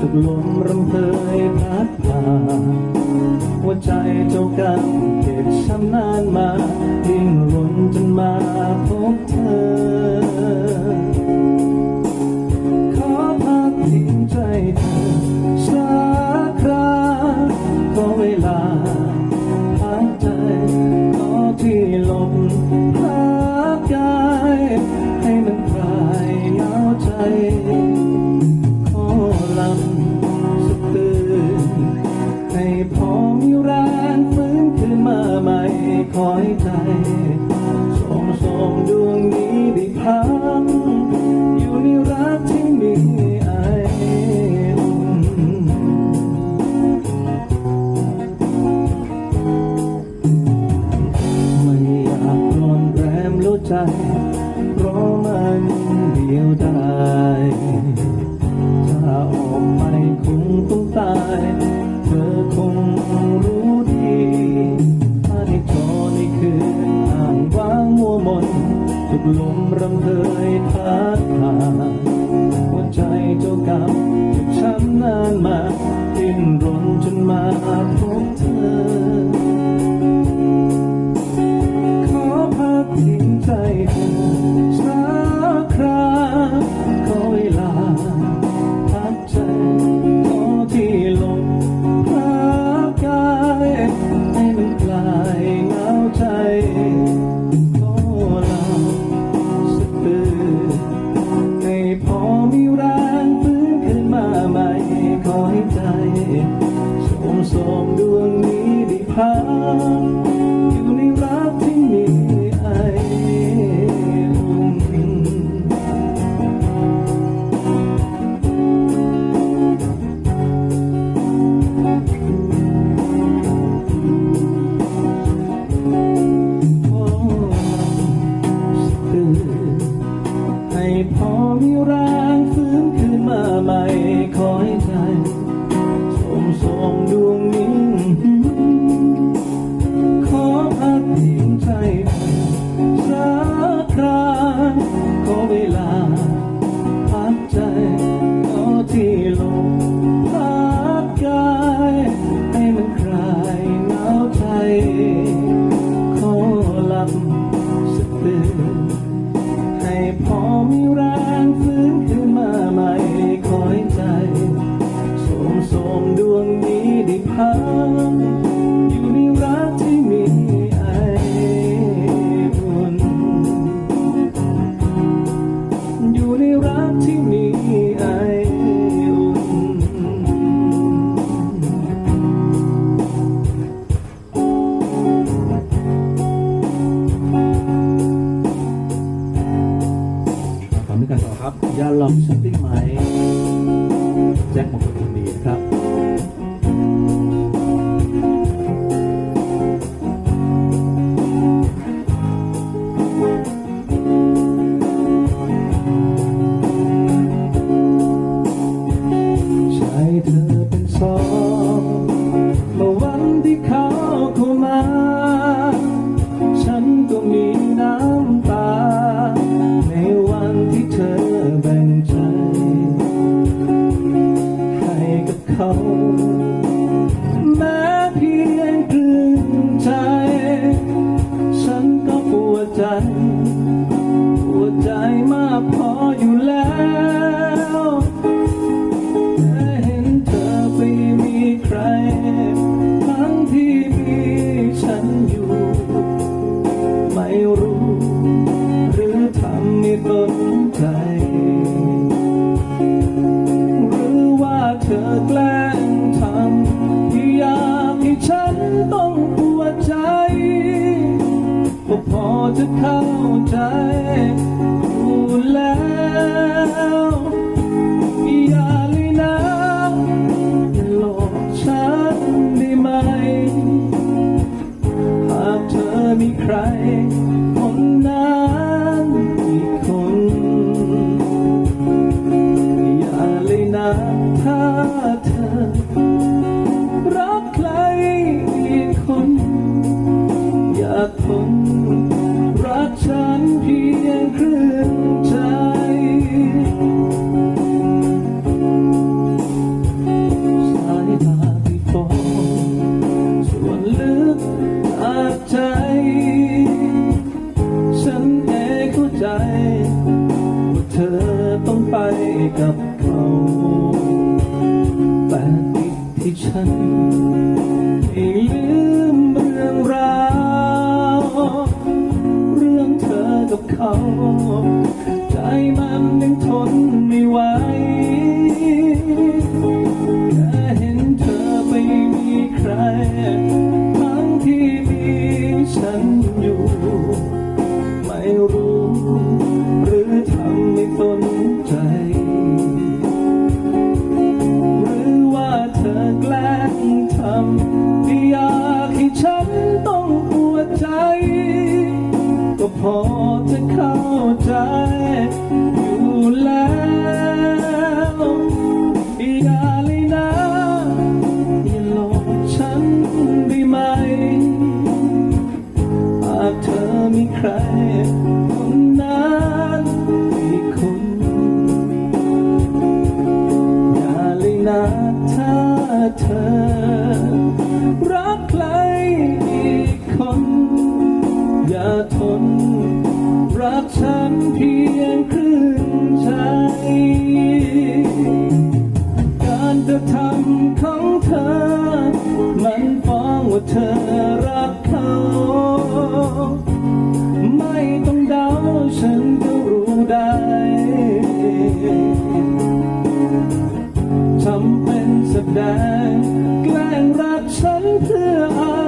ถูกลมรำเพยพัดพาหัวใจเจ้ากันเก็บช้ำนานมายิ่งล้นจนมาพบเธอ you. สวมสวงดวงนี้ได้พัก long ไปกับเขาแต่ติดที่ฉันไม่ลืมเรื่องราวเรื่องเธอกับเขา ใจมันยังทนไม่ไหว เธอ รักใครอีกคน อย่าทน รักฉันเพียงครึ่งใจ การกระทำของเธอ มันฟ้องว่าเธอ ฉันเพื่อ